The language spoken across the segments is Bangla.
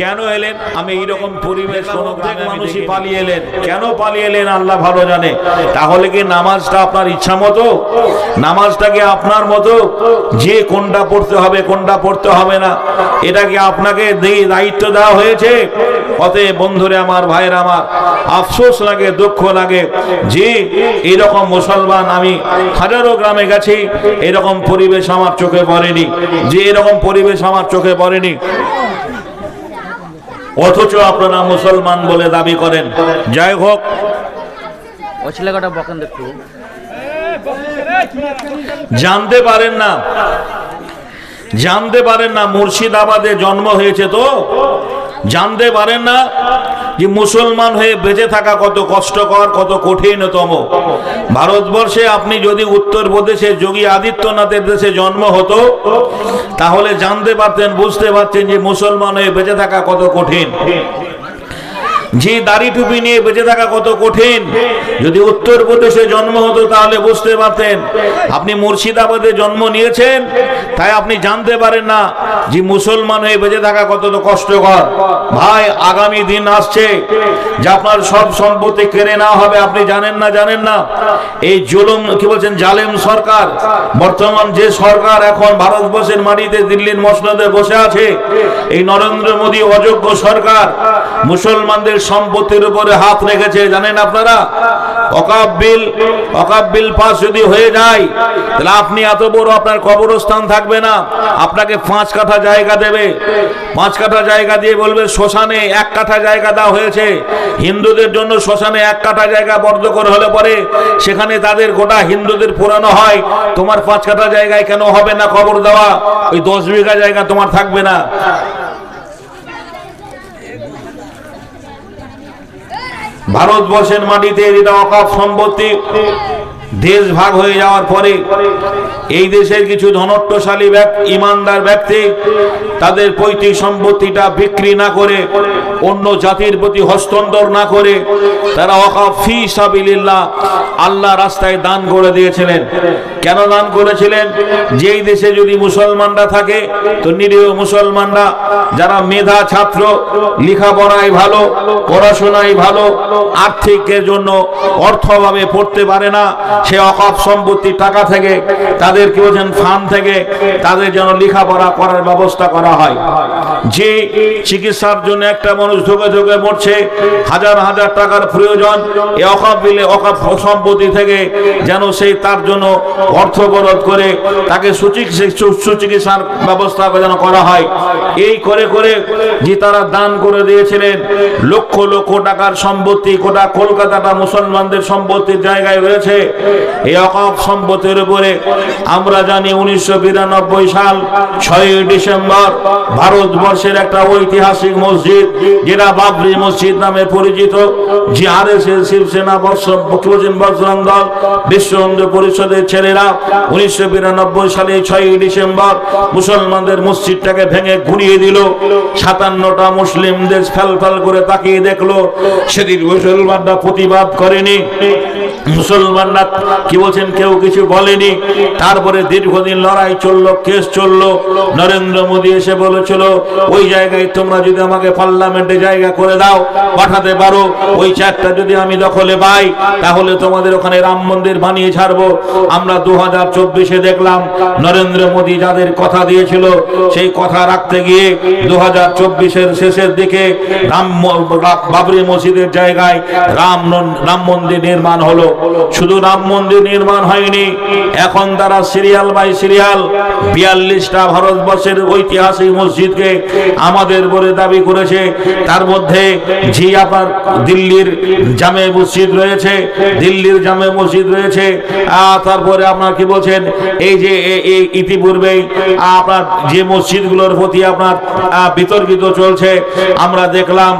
কেন এলেন? আমি এইরকম পরিবেশ কোন মানুষই পালিয়ে এলেন। কেন পালিয়ে এলেন? আল্লাহ ভালো জানে। তাহলে কি নামাজটা আপনার ইচ্ছা মতো? নামাজটা কি আপনার মতো? যে কোনটা পড়তে হবে কোনটা পড়তে হবে না এটা কি আপনাকে দায়িত্ব দেওয়া হয়েছে? অতএব বন্ধুরে আমার ভাইয়ের আমার আফসোস লাগে দুঃখ লাগে যে এরকম মুসলমান আমি হাজারো গ্রামে গেছি এরকম পরিবেশ আমার চোখে পড়েনি। যে এরকম পরিবেশ আমার চোখে পড়েনি। অথচ আপনারা মুসলমান বলে দাবি করেন। যাই হোক। জানতে পারেন না। জানতে পারেন না মুর্শিদাবাদে জন্ম হয়েছে তো? জানতে পারেন না? যে মুসলমান হয়ে বেঁচে থাকা কত কষ্টকর, কত কঠিনতম। ভারতবর্ষে আপনি যদি উত্তরপ্রদেশে যোগী আদিত্যনাথের দেশে জন্ম হতো, তাহলে জানতে পারতেন, বুঝতে পারতেন যে মুসলমান হয়ে বেঁচে থাকা কত কঠিন। যে দাড়ি টুপি নিয়ে বেঁচে থাকা কত কঠিন? যদি উত্তরপ্রদেশে জন্ম হতো তাহলে বুঝতে পারতেন। আপনি মুর্শিদাবাদে জন্ম নিয়েছেন, তাই আপনি জানতে পারেন না যে মুসলমান হয়ে বেঁচে থাকা কত কষ্টকর। ভাই, আগামী দিন আসছে, যে আপনার সব সম্পত্তি কেড়ে নেওয়া হবে, আপনি জানেন না জানেন না। এই জুলুম, কি বলছেন, জালেম সরকার। বর্তমান যে সরকার এখন ভারতবর্ষের মাটিতে দিল্লির মসনদে বসে আছে, এই নরেন্দ্র মোদী অযোগ্য সরকার। মুসলমানদের সম্পত্তির উপরে হাত রেখেছে, জানেন আপনারা? অকাব বিল অকাব বিল পাস যদি হয়ে যায়, তাহলে আপনি এত বড় আপনার কবরস্থান থাকবে না। আপনাকে পাঁচ কাঠা জায়গা দেবে। পাঁচ কাঠা জায়গা দিয়ে বলবে, শ্মশানে এক কাঠা জায়গা দেওয়া হয়েছে। হিন্দুদের জন্য শ্মশানে এক কাঠা জায়গা বর্ধ করে হলে পরে সেখানে তাদের গোটা হিন্দুদের পুরানো হয়। তোমার পাঁচ কাঠা জায়গায় কেন হবে না খবর দেওয়া? ওই দশ বিঘা জায়গা তোমার থাকবে না। ভারতবর্ষের মাটিতে যেটা অকাপ সম্পত্তি, দেশ ভাগ হয়ে যাওয়ার পরে এই দেশের কিছু ধনট্টশালী ইমানদার ব্যক্তি তাদের পৈতৃক সম্পত্তিটা বিক্রি না করে, অন্য জাতির প্রতি হস্তান্তর না করে তারা অকাপ ফি সাবিলিল্লাহ আল্লাহ রাস্তায় দান করে দিয়েছিলেন। কেন দান করেছিলেন? যেই দেশে যদি মুসলমানরা থাকে, তো নিরীহ মুসলমানরা, যারা মেধা ছাত্র, লেখাপড়ায় ভালো, পড়াশোনায় ভালো, আর্থিকের জন্য অর্থভাবে পড়তে পারে না, সে অকাপ সম্পত্তি টাকা থেকে, তাদের কি বলছেন, ফান্ড থেকে, তাদের যেন লেখাপড়া করার ব্যবস্থা করা হয়। যে চিকিৎসার জন্য একটা মানুষ ঢুকে ঢুকে মরছে, হাজার হাজার টাকার প্রয়োজন, এ অকাপ বিলে অকাপ সম্পত্তি থেকে, যেন সেই তার জন্য অর্থ বরদ করে তাকে সুচিকিৎসার ব্যবস্থা যেন করা হয়। এই করে করে যে তারা দান করে দিয়েছিলেন, লক্ষ লক্ষ টাকার সম্পত্তি, গোটা কলকাতাটা মুসলমানদের সম্পত্তির জায়গায় রয়েছে। এই অকাপ সম্পত্তির উপরে আমরা জানি উনিশশো বিরানব্বই সাল ছয়ই ডিসেম্বর ভারতবর্ষের একটা ঐতিহাসিক মসজিদ, যেটা বাবরি মসজিদ নামে পরিচিত, যে আর এস এস শিবসেনা বর্ষ বজরং দল বিশ্ব হিন্দু পরিষদের ছেলেরা উনিশশো বিরানব্বই সালে ছয়ই ডিসেম্বর মুসলমানদের মসজিদটাকে ভেঙে ঘুরিয়ে দিল। সাতান্নটা মুসলিম দেশ ফেল ফেল করে তাকিয়ে দেখল, সেদিন মুসলমানরা প্রতিবাদ করেনি। মুসলমানরা কি বলছেন কেউ কিছু বলেনি। তারপরে দীর্ঘদিন লড়াই চলল, কেস চলল। নরেন্দ্র মোদী এসে বলেছিল, ওই জায়গায় তোমরা যদি আমাকে পার্লামেন্টে জায়গা করে দাও, পাঠাতে পারো। ওই চারটা যদি আমি দখলে পাই, তাহলে তোমাদের ওখানে রাম মন্দির বানিয়ে ছাড়বো। আমরা দু হাজার চব্বিশে দেখলাম নরেন্দ্র মোদী যাদের কথা দিয়েছিল, সেই কথা রাখতে গিয়ে দু হাজার চব্বিশের শেষের দিকে রাম বাবরি মসজিদের জায়গায় রাম রাম মন্দির নির্মাণ হলো। শুধু রাম মন্দির নির্মাণ হয়নি, এখন তারা সিরিয়াল বাই সিরিয়াল বিয়াল্লিশটা ভারতবর্ষের ঐতিহাসিক মসজিদকে আমাদের বলে দাবি করেছে। তার মধ্যে জি আপনার দিল্লির জামে মসজিদ রয়েছে, দিল্লির জামে মসজিদ রয়েছে তারপরে আপনার কি বলছেন? এই যে ইতিপূর্বে আপনার যে মসজিদগুলোর প্রতি আপনার বিতর্কিত চলছে, আমরা দেখলাম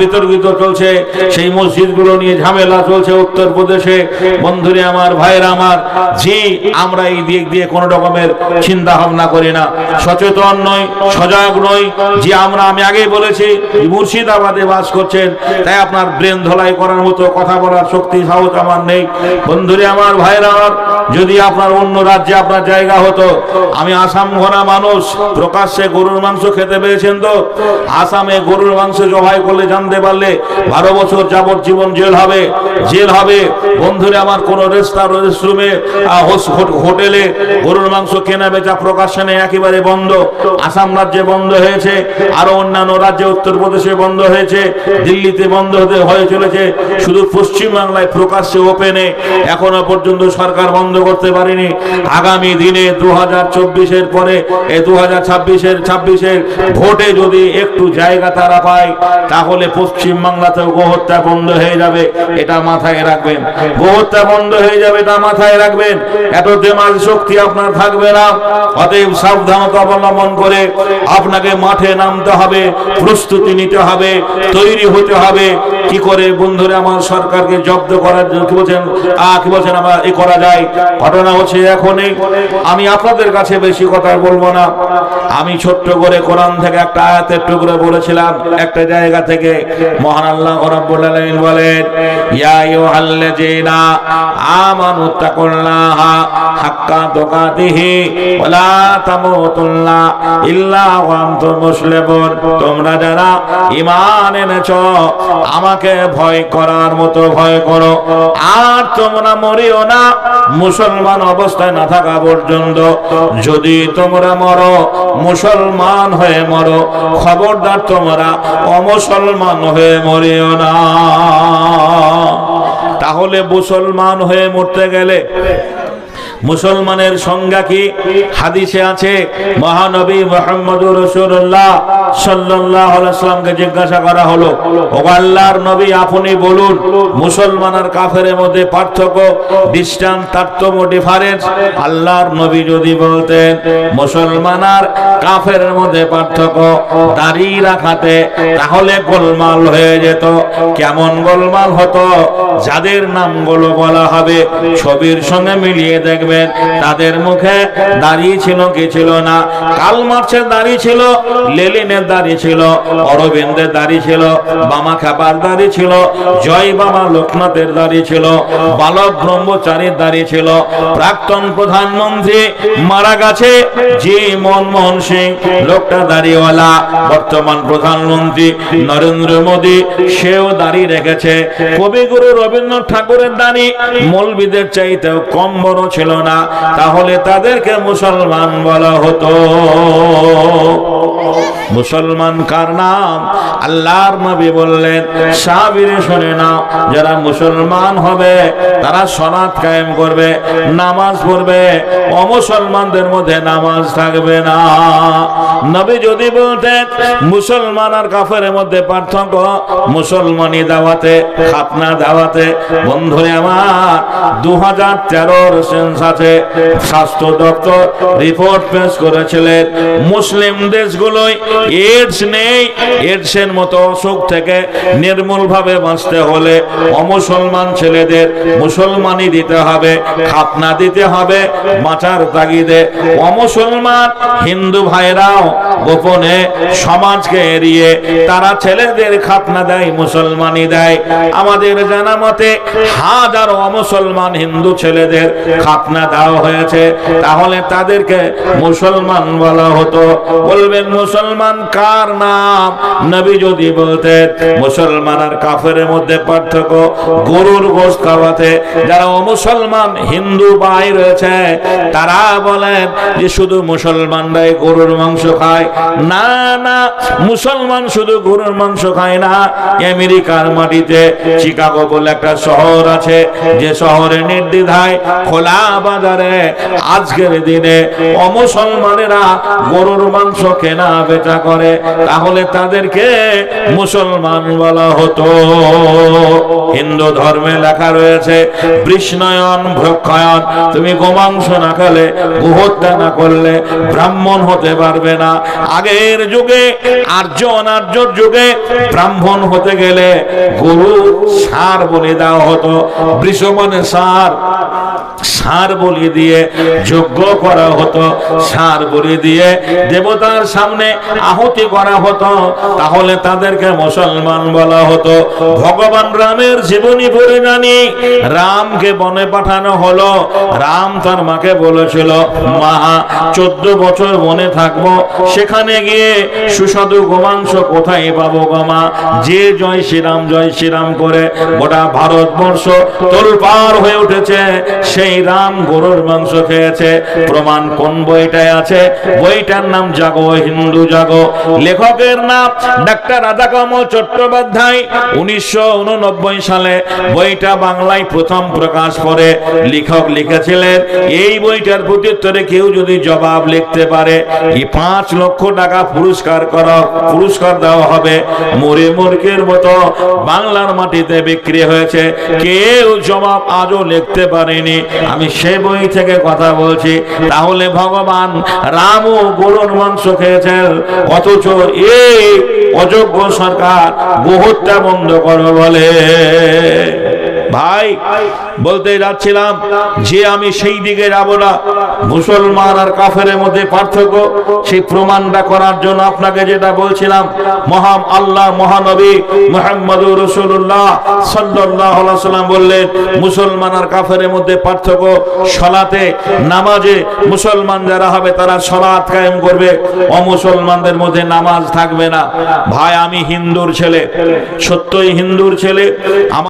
বিতর্কিত চলছে, সেই মসজিদগুলো নিয়ে ঝামেলা চলছে উত্তরপ্রদেশে। বন্ধুরে আমার, ভাইয়ের আমার যে আমরা এই দিক দিয়ে কোনো রকমের চিন্তা ভাবনা করি না। সচেতন নই, সজাগ নই, যে আমরা, আমি আগেই বলেছি, মুর্শিদাবাদে বাস করছেন, তাই আপনার ব্রেন ধলাই করার মতো কথা বলার শক্তি, সাহস আমার নেই। বন্ধুরে আমার, ভাইয়ের আমার যদি আপনার অন্য রাজ্যে আপনার জায়গা হতো, আমি আসাম ঘোরা মানুষ, প্রকাশ্যে গরুর মাংস খেতে পেয়েছেন তো? আসামে গরুর মাংস জবাই করলে, জানতে পারলে বারো বছর যাবজ্জীবন জেল হবে। জেল হবে। বন্ধুরে, আমার কোন রেস্তা রেস্টরুমে হোটেলে গরুর মাংস কেনা বেচা প্রকাশনে একেবারে বন্ধ। আসাম রাজ্যে বন্ধ হয়েছে, আরও অন্যান্য রাজ্যে উত্তরপ্রদেশে বন্ধ হয়েছে, দিল্লিতে বন্ধ হতে হয়ে চলেছে, শুধু পশ্চিম বাংলায় প্রকাশ্যে ওপেনে, এখনও পর্যন্ত সরকার বন্ধ করতে পারেনি। আগামী দিনে দু হাজার চব্বিশের পরে এই দু হাজার ছাব্বিশের ছাব্বিশের ভোটে যদি একটু জায়গা তারা পায়, তাহলে পশ্চিম বাংলাতেও গোহত্যা বন্ধ হয়ে যাবে। এটা মাথায় রাখবেন। গোহত্যা বন্ধ হয়ে যাবে, এটা মাথায় রাখবেন। এত দেমাগ শক্তি আপনার থাকবে না। অতএব সাবধানতা অবলম্বন করে আপনাকে মাঠে নামতে হবে, প্রস্তুতি নিতে হবে, তৈরি হতে হবে। কি করে বন্ধুরা, আমার সরকারকে জব্দ করার কি বলছেন? কি বলছেন? আমরা এ করা যায়। ঘটনা হচ্ছে এখনই। আমি আপনাদের কাছে বেশি কথা বলব না। আমি ছোট্ট করে কোরআন থেকে একটা আয়াতের টুকরো বলেছিলাম। একটা জায়গা থেকে মহান আল্লাহ রাব্বুল আলামিন বলেন, ইয়া আইয়ুহাল্লাযীনা আমানু তাকুল্লাহা হাক্কা তুকাতিহি ওয়ালা তামুতুল্লা ইল্লা ওয়া আনতুম মুসলিমুন। তোমরা যারা ঈমান এনেছো, আমাকে ভয় করার মতো ভয় করো। আর তোমরা মরিও না, মুসলমান অবস্থায় না থাকা পর্যন্ত যদি তোমরা মরো, মুসলমান হয়ে মরো, খবরদার তোমরা অমুসলমান হয়ে মরিও না। তাহলে মুসলমান হয়ে মরতে গেলে মুসলমানের সংজ্ঞা কি? হাদিসে আছে, মহানবী মোহাম্মদ রসুল্লাহ সাল্লাহ সাল্লামকে জিজ্ঞাসা করা হলো, ও আল্লাহর নবী আপনি বলুন, মুসলমান আর কাফের মধ্যে পার্থক্য ডিস্টান্স তারতম্য ডিফারেন্স আল্লাহর নবী যদি বলতেন, মুসলমান আর কাফের মধ্যে পার্থক্য দাঁড়িয়ে রাখাতে, তাহলে গোলমাল হয়ে যেত। কেমন গোলমাল হতো? যাদের নামগুলো বলা হবে, ছবির সঙ্গে মিলিয়ে দেখবেন তাদের মুখে দাঁড়িয়ে ছিল কি ছিল না? কাল মার্চের দাঁড়িয়ে ছিল, লেলিনের দাঁড়িয়ে ছিল, অরবিন্দের দাঁড়িয়ে ছিল বামা খাপার দাঁড়িয়ে ছিল, জয় বাবা লোকনাথের দাঁড়িয়ে ছিল, বালক ব্রহ্মচারীর দাঁড়িয়ে ছিল। প্রাক্তন প্রধানমন্ত্রী মারা গেছে, জি মনমোহন সিং, লোকটা দাঁড়িয়েওয়ালা বর্তমান প্রধানমন্ত্রী নরেন্দ্র মোদী, সেও দাঁড়িয়ে রেখেছে। কবিগুরু রবীন্দ্রনাথ ঠাকুরের দাঁড়ি মৌলবিদের চাইতেও কম বড় ছিল না, তাহলে তাদেরকে মুসলমান বলা হতো। মুসলমান কার নাম? আল্লাহর নবী বললেন সাবিরে শুনে নাও, যারা মুসলমান হবে, তারা সনাত কায়েম করবে, নামাজ পড়বে, অমুসলমানদের মধ্যে নামাজ থাকবে না। নবী যদি বলতেন, মুসলমান আর কাফের মধ্যে পার্থক্য মুসলমানি দাওয়াতে, খাতনা দাওয়াতে, বন্ধুরে আমার দু হাজার তেরোর সেন্সাসে স্বাস্থ্য দপ্তর রিপোর্ট পেশ করেছিলেন। মুসলিম দেশগুলোয় এইডস নেই এইডসের মতো অসুখ থেকে নির্মূল ভাবে বাঁচতে হলে অমুসলমান ছেলেদের মুসলমানি দিতে হবে, খাতনা দিতে হবে বাঁচার তাগিদে। অমুসলমান হিন্দু ভাইরাও গোপনে সমাজকে এড়িয়ে তারা ছেলেদের খাতনা দেয় মুসলমানি দেয়। আমাদের জানা মতে হাজার অমুসলমান হিন্দু ছেলেদের খাতনা দেওয়া হয়েছে, তাহলে তাদেরকে মুসলমান বলা হতো। বলবেন, মুসলমান কার নাম? নবী যদি বলতেন, মুসলমান আর কাফের মধ্যে পার্থক্য গরুর গোশ খাওয়াতে। যারা অমুসলমান, হিন্দু ভাই রয়েছে, তারা বলেন যে, শুধু মুসলমানরাই গরুর মাংস খায়। না না, মুসলমান শুধু গরুর মাংস খায় না। আমেরিকার মাটিতে, চিকাগো বলে একটা শহর আছে, যে শহরে নির্দ্বিধায় খোলা বাজারে, আজকের দিনে অমুসলমানেরা গরুর মাংস কেনা বেচা করে, তাহলে তাদেরকে মুসলমান বলা হতো। হিন্দু ধর্মে লেখা রয়েছে, বৃষ্ণয়ন ভক্ষয়ন তুমি গোমাংস না খেলে গুহত্যা না করলে ব্রাহ্মণ হতে পারবে না। আগের যুগে, আর্য অনার্যর যুগে ব্রাহ্মণ হতে গেলে গরু সার বলে দেওয়া হতো। বৃষ মানে সার সার সার বলি দিয়ে যজ্ঞ করা হতো, সার বলি দিয়ে। দেবতার সামনে আহুতি করা হতো, তাহলে তাদেরকে মুসলমান বলা হতো। ভগবান রামের জীবনী পড়ে জানি, রামকে বনে পাঠানো হলো। রাম তার মাকে বলেছিল, মা, চোদ্দ বছর বনে থাকব, সেখানে গিয়ে সুস্বাদু গোমাংস কোথায় পাবো গোমা যে জয় শ্রীরাম জয় শ্রীরাম করে গোটা ভারতবর্ষ তোলপার হয়ে উঠেছে, সেই রাম গরুর মাংস খেয়েছে। প্রমাণ কোন বইটায় আছে? বইটার নাম জাগো, হিন্দু জাগো। লেখকের নাম ডাক্তার রাধা কমল চট্টোপাধ্যায়, উনিশশো সালে। বইটা বাংলায় প্রথম প্রকাশ করে। লেখক লিখেছিলেন, এই বইটার প্রত্যুত্তরে কেউ যদি জবাব লিখতে পারে এই পাঁচ লক্ষ টাকা পুরস্কার করা, পুরস্কার দেওয়া হবে? মোরে মূর্খের মতো বাংলার মাটিতে বিক্রি হয়েছে। কেউ জবাব আজও লিখতে পারেনি। আমি সে বই থেকে কথা বলছি, তাহলে ভগবান রামও গরুর মাংস খেয়েছেন, অথচ এই অযোগ্য সরকার বহুতটা বন্ধ করবে বলে। ভাই, বলতে যাচ্ছিলাম যে আমি সেই দিকে যাব না। মুসলমান আর কাফের মধ্যে পার্থক্য, সেই প্রমাণটা করার জন্য আপনাকে যেটা বলছিলাম মহাম আল্লাহ মহানবী মোহাম্মদ রসুল্লাহ সাল্লাহ সাল্লাম বললেন, মুসলমান আর কাফের মধ্যে পার্থক্য সলাতে, নামাজে মুসলমান যারা হবে তারা সলাৎ কায়েম করবে, অমুসলমানদের মধ্যে নামাজ থাকবে না। ভাই, আমি হিন্দুর ছেলে, সত্যই হিন্দুর ছেলে।